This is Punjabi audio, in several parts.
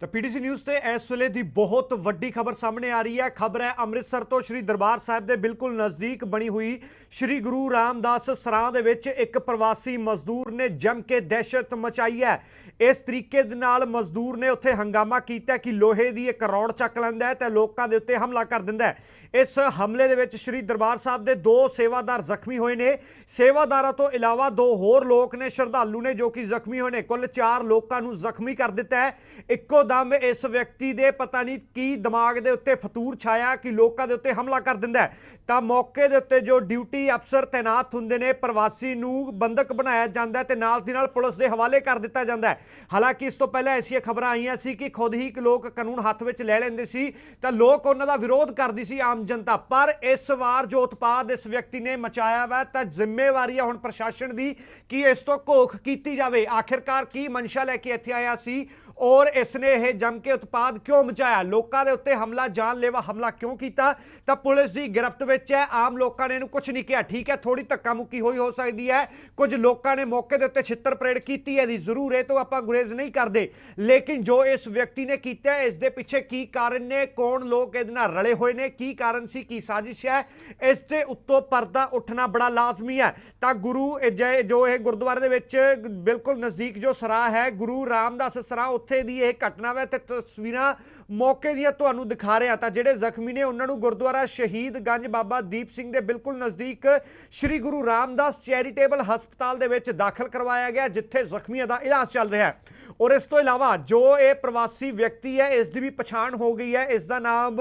ਤਾਂ ਪੀਡੀਸੀ ਨਿਊਜ਼ ਤੇ ਇਸ ਵੇਲੇ ਦੀ ਬਹੁਤ ਵੱਡੀ ਖਬਰ ਸਾਹਮਣੇ ਆ ਰਹੀ ਹੈ। ਖਬਰ ਹੈ, ਅੰਮ੍ਰਿਤਸਰ ਤੋਂ ਸ਼੍ਰੀ ਦਰਬਾਰ ਸਾਹਿਬ ਦੇ ਬਿਲਕੁਲ ਨਜ਼ਦੀਕ ਬਣੀ ਹੋਈ ਸ਼੍ਰੀ ਗੁਰੂ ਰਾਮਦਾਸ ਸਰਾਂ ਦੇ ਵਿੱਚ ਇੱਕ ਪ੍ਰਵਾਸੀ ਮਜ਼ਦੂਰ ਨੇ ਜੰਮ ਕੇ ਦਹਿਸ਼ਤ ਮਚਾਈ ਹੈ। ਇਸ ਤਰੀਕੇ ਦੇ ਨਾਲ ਮਜ਼ਦੂਰ ਨੇ ਉੱਥੇ ਹੰਗਾਮਾ ਕੀਤਾ ਕਿ ਲੋਹੇ ਦੀ ਇੱਕ ਰੌੜ ਚੱਕ ਲੈਂਦਾ ਹੈ ਤੇ ਲੋਕਾਂ ਦੇ ਉੱਤੇ ਹਮਲਾ ਕਰ ਦਿੰਦਾ ਹੈ। ਇਸ ਹਮਲੇ ਦੇ ਵਿੱਚ ਸ਼੍ਰੀ ਦਰਬਾਰ ਸਾਹਿਬ ਦੇ ਦੋ ਸੇਵਾਦਾਰ ਜ਼ਖਮੀ ਹੋਏ ਨੇ। ਸੇਵਾਦਾਰਾਂ ਤੋਂ ਇਲਾਵਾ ਦੋ ਹੋਰ ਲੋਕ ਨੇ ਸ਼ਰਧਾਲੂ ਨੇ ਜੋ ਕਿ ਜ਼ਖਮੀ ਹੋਏ ਨੇ। ਕੁੱਲ 4 ਲੋਕਾਂ ਨੂੰ ਜ਼ਖਮੀ ਕਰ ਦਿੱਤਾ ਹੈ। ਇੱਕੋ ਦਮ ਇਸ ਵਿਅਕਤੀ ਦੇ ਪਤਾ ਨਹੀਂ ਕੀ ਦਿਮਾਗ ਦੇ ਉੱਤੇ ਫਤੂਰ ਛਾਇਆ ਕਿ ਲੋਕਾਂ ਦੇ ਉੱਤੇ ਹਮਲਾ ਕਰ ਦਿੰਦਾ ਤਾਂ ਮੌਕੇ ਦੇ ਉੱਤੇ ਜੋ ਡਿਊਟੀ ਅਫਸਰ ਤੈਨਾਤ ਹੁੰਦੇ ਨੇ, ਪ੍ਰਵਾਸੀ ਨੂੰ ਬੰਦਕ ਬਣਾਇਆ ਜਾਂਦਾ ਹੈ ਤੇ ਨਾਲ ਦੀ ਨਾਲ ਪੁਲਿਸ ਦੇ ਹਵਾਲੇ ਕਰ ਦਿੱਤਾ ਜਾਂਦਾ ਹਾਲਾਂਕਿ ਇਸ ਤੋਂ ਪਹਿਲਾਂ ਐਸੀਆਂ ਖਬਰਾਂ ਆਈਆਂ ਸੀ ਕਿ ਖੁਦ ਹੀ ਇੱਕ ਲੋਕ ਕਾਨੂੰਨ ਹੱਥ ਵਿੱਚ ਲੈ ਲੈਂਦੇ ਸੀ। ਤਾਂ ਲੋਕ ਉਹਨਾਂ ਦਾ ਵਿਰੋਧ ਕਰਦੀ ਸੀ। ਆਮ ਜਨਤਾ। ਪਰ ਇਸ ਵਾਰ ਜੋ ਉਤਪਾਦ ਇਸ ਵਿਅਕਤੀ ਨੇ ਮਚਾਇਆ ਵਾ, ਤਾਂ ਜ਼ਿੰਮੇਵਾਰੀ ਆ ਹੁਣ ਪ੍ਰਸ਼ਾਸਨ ਦੀ ਕਿ ਇਸ ਤੋਂ ਘੋਖ ਕੀਤੀ ਜਾਵੇ। ਆਖਿਰਕਾਰ ਕੀ ਮਨਸ਼ਾ ਲੈ ਕੇ ਇੱਥੇ ਆਇਆ ਸੀ? ਔਰ ਇਸ ਨੇ ਇਹ ਜੰਮ ਕੇ ਉਤਪਾਦ ਕਿਉਂ ਮਚਾਇਆ? ਲੋਕਾਂ ਦੇ ਉੱਤੇ ਹਮਲਾ, ਜਾਨਲੇਵਾ ਹਮਲਾ ਕਿਉਂ ਕੀਤਾ? ਤਾਂ ਪੁਲਿਸ ਦੀ ਗ੍ਰਿਫਤ ਵਿੱਚ ਹੈ, ਆਮ ਲੋਕਾਂ ਨੇ ਇਹਨੂੰ ਕੁਝ ਨਹੀਂ ਕਿਹਾ। ਠੀਕ ਹੈ ਥੋੜੀ ਧੱਕਾ ਮੁੱਕੀ ਹੋਈ ਹੋ ਸਕਦੀ ਹੈ। ਕੁਝ ਲੋਕਾਂ ਨੇ ਮੌਕੇ ਦੇ ਉੱਤੇ ਛਿੱਤਰ ਪਰੇਡ ਕੀਤੀ ਹੈ ਦੀ ਜ਼ਰੂਰ, ਇਹ ਤੋਂ ਆਪਾਂ ਗੁਰੇਜ਼ ਨਹੀਂ ਕਰਦੇ। ਲੇਕਿਨ ਜੋ ਇਸ ਵਿਅਕਤੀ ਨੇ ਕੀਤਾ, ਇਸ ਦੇ ਪਿੱਛੇ ਕੀ ਕਾਰਨ ਨੇ? ਕੌਣ ਲੋਕ ਇਹਦੇ ਨਾਲ ਰਲੇ ਹੋਏ ਨੇ? ਕੀ ਕਾਰਨ ਸੀ? ਕੀ ਸਾਜ਼ਿਸ਼ ਹੈ? ਇਸ ਦੇ ਉੱਤੋਂ ਪਰਦਾ ਉੱਠਣਾ ਬੜਾ ਲਾਜ਼ਮੀ ਹੈ। ਤਾਂ ਗੁਰੂ ਇਹ ਜੋ ਇਹ ਗੁਰਦੁਆਰੇ ਦੇ ਵਿੱਚ ਬਿਲਕੁਲ ਨਜ਼ਦੀਕ ਜੋ ਸਰਾਹ ਹੈ, ਗੁਰੂ ਰਾਮਦਾਸ ਸਰਾਹ ਉੱਥੇ ਦੀ ਇਹ ਘਟਨਾ ਵਾ ਤੇ ਤਸਵੀਰਾਂ ਮੌਕੇ ਦੀਆਂ ਤੁਹਾਨੂੰ ਦਿਖਾ ਰਿਹਾ ਤਾਂ ਜਿਹੜੇ ਜ਼ਖਮੀ ਨੇ ਉਹਨਾਂ ਨੂੰ ਗੁਰਦੁਆਰਾ ਸ਼ਹੀਦ ਗੰਜ ਬਾਬਾ ਦੀਪ ਸਿੰਘ ਦੇ ਬਿਲਕੁਲ ਨਜ਼ਦੀਕ ਸ੍ਰੀ ਗੁਰੂ ਰਾਮਦਾਸ ਚੈਰੀਟੇਬਲ ਹਸਪਤਾਲ ਦੇ ਵਿੱਚ ਦਾਖਲ ਕਰਵਾਇਆ ਗਿਆ, ਜਿੱਥੇ ਜ਼ਖਮੀਆਂ ਦਾ ਇਲਾਜ ਚੱਲ ਰਿਹਾ ਹੈ। ਔਰ ਇਸ ਤੋਂ ਇਲਾਵਾ ਜੋ ਇਹ ਪ੍ਰਵਾਸੀ ਵਿਅਕਤੀ ਹੈ, ਇਸ ਦੀ ਵੀ ਪਛਾਣ ਹੋ ਗਈ ਹੈ। ਇਸ ਦਾ ਨਾਮ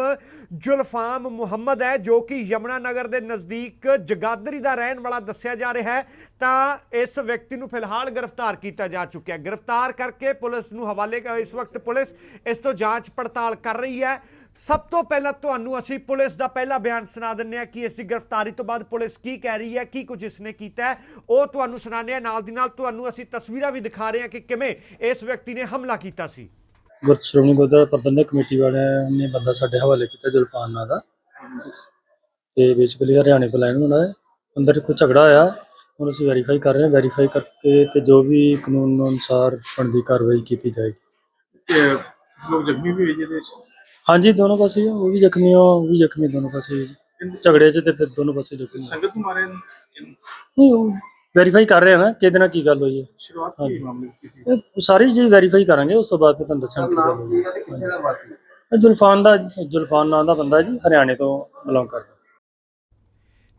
ਜੁਲਫਾਮ ਮੁਹੰਮਦ ਹੈ, ਜੋ ਕਿ ਯਮਨਾ ਨਗਰ ਦੇ ਨਜ਼ਦੀਕ ਜਗਾਦਰੀ ਦਾ ਰਹਿਣ ਵਾਲਾ ਦੱਸਿਆ ਜਾ ਰਿਹਾ ਹੈ। ਤਾਂ ਇਸ ਵਿਅਕਤੀ ਨੂੰ ਫਿਲਹਾਲ ਗ੍ਰਿਫਤਾਰ ਕੀਤਾ ਜਾ ਚੁੱਕਿਆ ਗ੍ਰਿਫਤਾਰ ਕਰਕੇ ਪੁਲਿਸ ਨੂੰ ਹਵਾਲੇ ਇਸ ਵਕਤ ਪੁਲਿਸ ਇਸ ਤੋਂ ਜਾਂਚ ਪੜਤਾਲ ਕਰ ਰਹੀ ਹੈ। ਸਭ ਤੋਂ ਪਹਿਲਾਂ ਤੁਹਾਨੂੰ ਅਸੀਂ ਪੁਲਿਸ ਦਾ ਪਹਿਲਾ ਬਿਆਨ ਸੁਣਾ ਦਿੰਨੇ ਆ ਕਿ ਇਸ ਦੀ ਗ੍ਰਿਫਤਾਰੀ ਤੋਂ ਬਾਅਦ ਪੁਲਿਸ ਕੀ ਕਹਿ ਰਹੀ ਹੈ ਕੀ ਕੁਝ ਇਸਨੇ ਕੀਤਾ ਹੈ। ਉਹ ਤੁਹਾਨੂੰ ਸੁਣਾਉਂਦੇ ਆ ਨਾਲ ਦੀ ਨਾਲ ਤੁਹਾਨੂੰ ਅਸੀਂ ਤਸਵੀਰਾਂ ਵੀ ਦਿਖਾ ਰਹੇ ਹਾਂ ਕਿ ਕਿਵੇਂ ਇਸ ਵਿਅਕਤੀ ਨੇ ਹਮਲਾ ਕੀਤਾ ਸੀ। ਗੁਰ ਸ਼੍ਰੋਮਣੀ ਗੁਰਦੁਆਰਾ ਪ੍ਰਬੰਧਕ ਕਮੇਟੀ ਵਾਲਿਆਂ ਨੇ ਬੰਦਾ ਸਾਡੇ ਹਵਾਲੇ ਕੀਤਾ ਜਲਪਾਨ ਨਾਂ ਦਾ। ਤੇ ਬੇਸਿਕਲੀ ਹਰਿਆਣੇ ਤੋਂ ਲੈਣ ਹੁੰਦਾ ਹੈ ਅੰਦਰ ਕੋਈ ਝਗੜਾ ਆਇਆ ਹੁਣ ਅਸੀਂ ਵੈਰੀਫਾਈ ਕਰ ਰਹੇ ਹਾਂ। ਵੈਰੀਫਾਈ ਕਰਕੇ ਤੇ ਜੋ ਵੀ ਕਾਨੂੰਨ ਅਨੁਸਾਰ ਬਣਦੀ ਕਾਰਵਾਈ ਕੀਤੀ ਜਾਏਗੀ। ਲੋਕ ਜ਼ਖਮੀ ਵੀ ਹੋਏ ਜਿਹਦੇ ਵਿੱਚ? ਹਾਂਜੀ ਦੋਨੋਂ ਪਾਸੇ ਹੀ ਆ, ਉਹ ਵੀ ਜ਼ਖਮੀ ਆ ਉਹ ਵੀ ਜ਼ਖਮੀ ਦੋਨੋਂ ਪਾਸੇ ਹੀ ਆ ਜੀ। ਝਗੜੇ 'ਚ ਤੇ ਫਿਰ ਦੋਨੋਂ ਪਾਸੇ ਜ਼ਖਮੀ ਆ। ਸੰਗਤ ਨੂੰ ਮਾਰੇ ਨੇ। ਨਹੀਂ ਉਹ ਵੈਰੀਫਾਈ ਕਰ ਰਹੇ ਆ ਨਾ ਕਿਹਦੇ ਨਾਲ ਕੀ ਗੱਲ ਹੋਈ ਹੈ। ਸ਼ੁਰੂਆਤ ਕੀ ਮਾਮਲੇ ਦੀ? ਸੀ ਇਹ ਸਾਰੀ ਚੀਜ਼ ਵੈਰੀਫਾਈ ਕਰਾਂਗੇ ਉਸ ਤੋਂ ਬਾਅਦ ਫਿਰ ਤੁਹਾਨੂੰ ਦੱਸਾਂਗੇ ਕੀ ਗੱਲ ਹੋਈ ਹੈ। ਇਹ ਜ਼ੁਲਫਾਨ ਦਾ ਜ਼ੁਲਫਾਨ ਨਾਂ ਦਾ ਬੰਦਾ ਜੀ ਹਰਿਆਣੇ ਤੋਂ ਬਿਲੋਂਗ ਕਰਦਾ।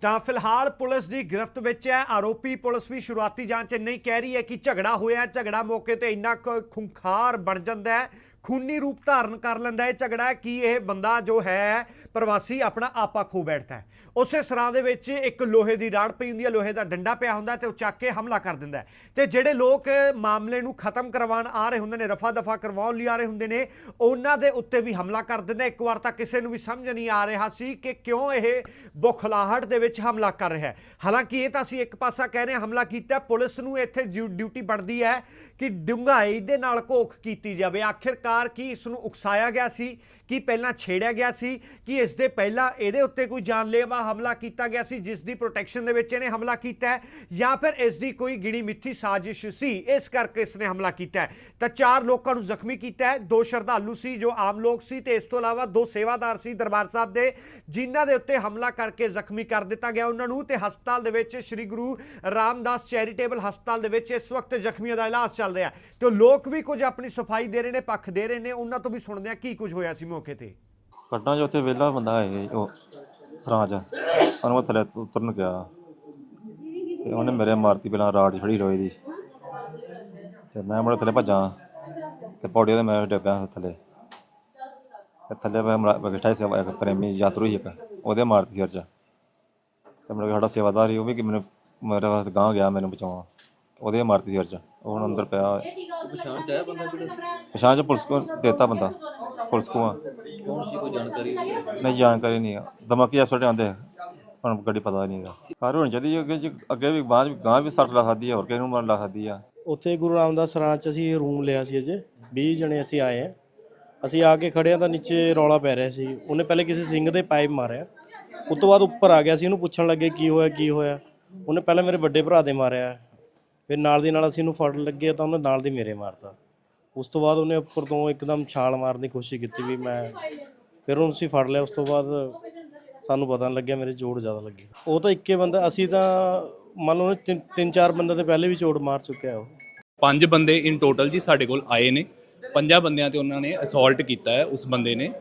ਤਾਂ ਫਿਲਹਾਲ ਪੁਲਿਸ ਦੀ ਗ੍ਰਿਫਤ ਵਿੱਚ ਹੈ ਆਰੋਪੀ ਪੁਲਿਸ ਵੀ ਸ਼ੁਰੂਆਤੀ ਜਾਂਚ 'ਚ ਨਹੀਂ ਕਹਿ ਰਹੀ ਹੈ ਕਿ ਝਗੜਾ ਹੋਇਆ ਝਗੜਾ ਮੌਕੇ ਤੇ ਇੰਨਾ ਕੁ ਖੁੰਖਾਰ ਬਣ ਜਾਂਦਾ ਹੈ ਖੂਨੀ ਰੂਪ ਧਾਰਨ ਕਰ ਲੈਂਦਾ ਹੈ। ਝਗੜਾ ਕਿ ਇਹ ਬੰਦਾ ਜੋ ਹੈ, ਪ੍ਰਵਾਸੀ ਆਪਣਾ ਆਪਾ ਖੋ ਬੈਠਦਾ ਹੈ। ਉਸੇ ਸਰਾਂ ਦੇ ਵਿੱਚ ਇੱਕ ਲੋਹੇ ਦੀ ਰਾੜ ਪਈ ਹੁੰਦੀ ਹੈ। ਲੋਹੇ ਦਾ ਡੰਡਾ ਪਿਆ ਹੁੰਦਾ ਹੈ ਤੇ ਉਹ ਚੱਕ ਕੇ ਹਮਲਾ ਕਰ ਦਿੰਦਾ ਹੈ। ਤੇ ਜਿਹੜੇ ਲੋਕ ਮਾਮਲੇ ਨੂੰ ਖਤਮ ਕਰਵਾਉਣ ਆ ਰਹੇ ਹੁੰਦੇ ਨੇ ਰਫਾ ਦਫਾ ਕਰਵਾਉਣ ਲਈ ਆ ਰਹੇ ਹੁੰਦੇ ਨੇ, ਉਹਨਾਂ ਦੇ ਉੱਤੇ ਵੀ ਹਮਲਾ ਕਰ ਦਿੰਦਾ ਇੱਕ ਵਾਰ ਤਾਂ ਕਿਸੇ ਨੂੰ ਵੀ ਸਮਝ ਨਹੀਂ ਆ ਰਿਹਾ ਸੀ ਕਿ ਕਿਉਂ ਇਹ ਬੁਖਲਾਹਟ ਦੇ ਵਿੱਚ ਹਮਲਾ ਕਰ ਰਿਹਾ ਹੈ। ਹਾਲਾਂਕਿ ਇਹ ਤਾਂ ਅਸੀਂ ਇੱਕ ਪਾਸਾ ਕਹਿ ਰਹੇ ਹਮਲਾ ਕੀਤਾ ਪੁਲਿਸ ਨੂੰ ਇੱਥੇ ਡਿਊ- ਡਿਊਟੀ ਬਣਦੀ ਹੈ ਕਿ ਡੂੰਘਾਈ ਦੇ ਨਾਲ ਘੋਖ ਕੀਤੀ ਜਾਵੇ। ਆਖਿਰ ਆਖਿਰਕਾਰ ਕੀ ਇਸ ਨੂੰ ਉਕਸਾਇਆ ਗਿਆ ਸੀ? ਕੀ ਪਹਿਲਾਂ ਛੇੜਿਆ ਗਿਆ ਸੀ ਕਿ ਇਸ ਦੇ ਪਹਿਲਾਂ ਇਹਦੇ ਉੱਤੇ ਕੋਈ ਜਾਨਲੇਵਾ ਹਮਲਾ ਕੀਤਾ ਗਿਆ ਸੀ, ਜਿਸ ਦੀ ਪ੍ਰੋਟੈਕਸ਼ਨ ਦੇ ਵਿੱਚ ਇਹਨੇ ਹਮਲਾ ਕੀਤਾ ਹੈ, ਜਾਂ ਫਿਰ ਇਸ ਦੀ ਕੋਈ ਗਿਣੀ ਮਿੱਥੀ ਸਾਜ਼ਿਸ਼ ਸੀ, ਇਸ ਕਰਕੇ ਇਸਨੇ ਹਮਲਾ ਕੀਤਾ ਹੈ। ਤਾਂ ਚਾਰ ਲੋਕਾਂ ਨੂੰ ਜ਼ਖਮੀ ਕੀਤਾ ਹੈ, ਦੋ ਸ਼ਰਧਾਲੂ ਸੀ, ਜੋ ਆਮ ਲੋਕ ਸੀ, ਤੇ ਇਸ ਤੋਂ ਇਲਾਵਾ ਦੋ ਸੇਵਾਦਾਰ ਸੀ ਦਰਬਾਰ ਸਾਹਿਬ ਦੇ, ਜਿਨ੍ਹਾਂ ਦੇ ਉੱਤੇ ਹਮਲਾ ਕਰਕੇ ਜ਼ਖਮੀ ਕਰ ਦਿੱਤਾ ਗਿਆ ਉਹਨਾਂ ਨੂੰ, ਤੇ ਹਸਪਤਾਲ ਦੇ ਵਿੱਚ ਸ੍ਰੀ ਗੁਰੂ ਰਾਮਦਾਸ ਚੈਰੀਟੇਬਲ ਹਸਪਤਾਲ ਦੇ ਵਿੱਚ ਇਸ ਵਕਤ ਜ਼ਖਮੀਆਂ ਦਾ ਇਲਾਜ ਚੱਲ ਰਿਹਾ ਹੈ। ਤੇ ਲੋਕ ਵੀ ਕੁਝ ਆਪਣੀ ਸਫ਼ਾਈ ਦੇ ਰਹੇ ਨੇ, ਪੱਖ ਦੇ ਰਹੇ ਨੇ, ਉਹਨਾਂ ਤੋਂ ਵੀ ਸੁਣਦੇ ਆ ਕੀ ਕੁਝ ਹੋਇਆ ਸੀ ਮੌਕੇ ਤੇ? ਕੱਟਾਂ ਜੋ ਉੱਥੇ ਵਿਹਲਾ ਬੰਦਾ ਹੈ ਉਹ ਸਰਾਜ। ਉਹਨੂੰ ਮੈਂ ਥੱਲੇ ਉਤਰਨ ਗਿਆ। ਤੇ ਉਹਨੇ ਮੇਰੇ ਮਾਰਤੀ ਪਹਿਲਾਂ ਰਾਡ ਛੜੀ ਰੋਈ ਦੀ। ਤੇ ਮੈਂ ਮੁੜ ਥੱਲੇ ਭੱਜਾਂ। ਤੇ ਪੌੜੀ ਤੇ ਮੈਂ ਡੱਬਿਆ ਥੱਲੇ। ਤੇ ਥੱਲੇ ਮੈਂ ਮਰਾ- ਬੈਠਾ ਸੀ ਇੱਕ ਪ੍ਰੇਮੀ ਯਾਤਰੂ ਸੀ ਇੱਕ। ਉਹਦੇ ਮਾਰਤੀ ਸਿਰ 'ਚ। ਤੇ ਮੇਰੇ ਸਾਡਾ ਸੇਵਾਦਾਰ ਸੀ ਉਹ ਵੀ ਕਿ ਮੈਨੂੰ ਮੇਰੇ ਵਾਸਤੇ ਗਾਂ ਗਿਆ ਮੈਨੂੰ ਬਚਾਉਣ। ਉਹਦੇ ਮਾਰਤੀ ਸਿਰ 'ਚ। ਉਹ ਹੁਣ ਅੰਦਰ ਪਿਆ। ਪਛਾਣ ਚ ਆਇਆ ਬੰਦਾ ਪਛਾਣ ਚ ਪੁਲਿਸ ਕੋ ਦੇਤਾ ਬੰਦਾ। ਪੁਲਿਸ ਕੋ ਆ। ਕੌਣ ਸੀ? ਕੋਈ ਜਾਣਕਾਰੀ ਨਹੀਂ ਜਾਣਕਾਰੀ ਨਹੀਂ ਆ। ਅਫਸਰ ਆਂਦੇ ਹੁਣ ਗੱਡੀ ਪਤਾ ਨਹੀਂ ਹੈਗਾ। ਹਰ ਹੋਣੀ ਚਾਹੀਦੀ ਹੈ ਅੱਗੇ ਜੀ- ਅੱਗੇ ਵੀ ਬਾਅਦ ਗਾਂ ਵੀ ਸੱਟ ਲਾ ਸਕਦੀ ਹੈ ਹੋਰ ਕਿਸੇ ਨੂੰ ਮਰ ਲਾ ਸਕਦੀ ਆ? ਉੱਥੇ ਗੁਰੂ ਰਾਮਦਾਸ ਸਰਾਂ 'ਚ ਅਸੀਂ ਰੂਮ ਲਿਆ ਸੀ ਅਜੇ। 20 ਜਣੇ ਅਸੀਂ ਆਏ ਆ। ਅਸੀਂ ਆ ਕੇ ਖੜਿਆ ਤਾਂ ਨੀਚੇ ਰੌਲਾ ਪੈ ਰਿਹਾ ਸੀ। ਉਹਨੇ ਪਹਿਲੇ ਕਿਸੇ ਸਿੰਘ ਦੇ ਪਾਈਪ ਮਾਰਿਆ। ਉਸ ਤੋਂ ਬਾਅਦ ਉੱਪਰ ਆ ਗਿਆ ਸੀ। ਉਹਨੂੰ ਪੁੱਛਣ ਲੱਗੇ ਕੀ ਹੋਇਆ ਕੀ ਹੋਇਆ? ਉਹਨੇ ਪਹਿਲਾਂ ਮੇਰੇ ਵੱਡੇ ਭਰਾ ਦੇ ਮਾਰਿਆ। ਫਿਰ ਨਾਲ ਦੀ ਨਾਲ ਅਸੀਂ ਉਹਨੂੰ ਫੜ ਲੱਗੇ ਤਾਂ ਉਹਨੇ ਨਾਲ ਦੀ ਮੇਰੇ ਮਾਰਤਾ। ਉਸ ਤੋਂ ਬਾਅਦ ਉਹਨੇ ਉੱਪਰ ਤੋਂ ਇੱਕਦਮ ਛਾਲ ਮਾਰਨ ਦੀ ਕੋਸ਼ਿਸ਼ ਕੀਤੀ ਵੀ ਮੈਂ ਫਿਰ ਉਹਨੂੰ ਅਸੀਂ ਫੜ ਲਿਆ, ਉਸ ਤੋਂ ਬਾਅਦ ਸਾਨੂੰ ਪਤਾ ਨਹੀਂ ਲੱਗਿਆ, ਮੇਰੇ ਚੋਟ ਜ਼ਿਆਦਾ ਲੱਗੀ। ਉਹ ਤਾਂ ਇੱਕੇ ਬੰਦਾ, ਅਸੀਂ ਤਾਂ ਮੰਨ ਲਓ ਉਹਨੇ ਤਿੰਨ- ਤਿੰਨ ਚਾਰ ਬੰਦੇ ਤੇ ਪਹਿਲੇ ਵੀ ਚੋਟ ਮਾਰ ਚੁੱਕਿਆ ਉਹ। ਪੰਜ ਬੰਦੇ ਇਨ ਟੋਟਲ ਜੀ ਸਾਡੇ ਕੋਲ ਆਏ ਨੇ। ਪੰਜਾਂ ਬੰਦਿਆਂ ਤੇ ਉਹਨਾਂ ਨੇ ਅਸੌਲਟ ਕੀਤਾ ਹੈ, ਉਸ ਬੰਦੇ ਨੇ।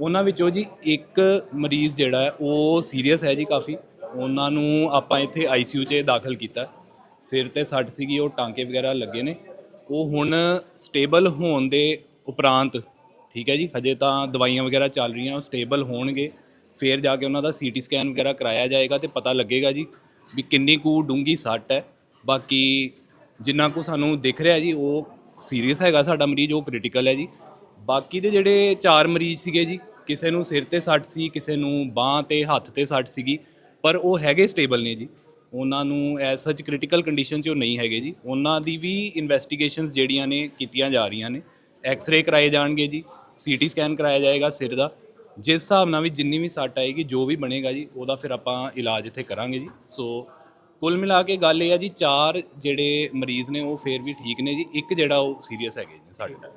ਉਹਨਾਂ ਵਿੱਚੋਂ ਜੀ ਇੱਕ ਮਰੀਜ਼ ਜਿਹੜਾ ਹੈ, ਉਹ ਸੀਰੀਅਸ ਹੈ ਜੀ ਕਾਫੀ। ਉਹਨਾਂ ਨੂੰ ਆਪਾਂ ਇੱਥੇ ਆਈਸੀਯੂ 'ਚ ਦਾਖਲ ਕੀਤਾ। ਸਿਰ ਤੇ ਸੱਟ ਸੀਗੀ, ਉਹ ਟਾਂਕੇ ਵਗੈਰਾ ਲੱਗੇ ਨੇ। ਉਹ ਹੁਣ ਸਟੇਬਲ ਹੋਣ ਦੇ ਉਪਰੰਤ, ਠੀਕ ਹੈ ਜੀ, ਹਜੇ ਤਾਂ ਦਵਾਈਆਂ ਵਗੈਰਾ ਚੱਲ ਰਹੀਆਂ, ਉਹ ਸਟੇਬਲ ਹੋਣਗੇ, ਫਿਰ ਜਾ ਕੇ ਉਹਨਾਂ ਦਾ ਸੀਟੀ ਸਕੈਨ ਵਗੈਰਾ ਕਰਾਇਆ ਜਾਏਗਾ ਤੇ ਪਤਾ ਲੱਗੇਗਾ ਜੀ ਵੀ ਕਿੰਨੀ ਕੁ ਡੂੰਗੀ ਸੱਟ ਹੈ। ਬਾਕੀ ਜਿੰਨਾ ਕੁ ਸਾਨੂੰ ਦਿਖ ਰਿਹਾ ਜੀ, ਉਹ ਸੀਰੀਅਸ ਹੈਗਾ ਸਾਡਾ ਮਰੀਜ਼, ਉਹ ਕ੍ਰਿਟੀਕਲ ਹੈ ਜੀ। ਬਾਕੀ ਦੇ ਜਿਹੜੇ ਚਾਰ ਮਰੀਜ਼ ਸੀਗੇ ਜੀ, ਕਿਸੇ ਨੂੰ ਸਿਰ ਤੇ ਸੱਟ ਸੀ, ਕਿਸੇ ਨੂੰ ਬਾਹ ਤੇ ਹੱਥ ਤੇ ਸੱਟ ਸੀਗੀ, ਪਰ ਉਹ ਹੈਗੇ ਸਟੇਬਲ ਨੇ ਜੀ। ਉਹਨਾਂ ਨੂੰ ਐਸ ਸੱਚ ਕ੍ਰਿਟੀਕਲ ਕੰਡੀਸ਼ਨ 'ਚ ਉਹ ਨਹੀਂ ਹੈਗੇ ਜੀ। ਉਹਨਾਂ ਦੀ ਵੀ ਇਨਵੈਸਟੀਗੇਸ਼ਨਸ ਜਿਹੜੀਆਂ ਨੇ ਕੀਤੀਆਂ ਜਾ ਰਹੀਆਂ ਨੇ। ਐਕਸ-ਰੇ ਕਰਾਏ ਜਾਣਗੇ ਜੀ ਸੀਟੀ ਸਕੈਨ ਕਰਾਇਆ ਜਾਏਗਾ ਸਿਰ ਦਾ। ਜਿਸ ਹਿਸਾਬ ਨਾਲ ਵੀ ਜਿੰਨੀ ਵੀ ਸੱਟ ਆਏਗੀ, ਜੋ ਵੀ ਬਣੇਗਾ ਜੀ, ਉਹਦਾ ਫਿਰ ਆਪਾਂ ਇਲਾਜ ਇੱਥੇ ਕਰਾਂਗੇ ਜੀ। ਸੋ ਕੁੱਲ ਮਿਲਾ ਕੇ ਗੱਲ ਇਹ ਆ ਜੀ, ਚਾਰ ਜਿਹੜੇ ਮਰੀਜ਼ ਨੇ, ਉਹ ਫੇਰ ਵੀ ਠੀਕ ਨੇ ਜੀ। ਇੱਕ ਜਿਹੜਾ ਉਹ ਸੀਰੀਅਸ ਹੈਗੇ ਜੀ ਸਾਡੇ ਨਾਲ।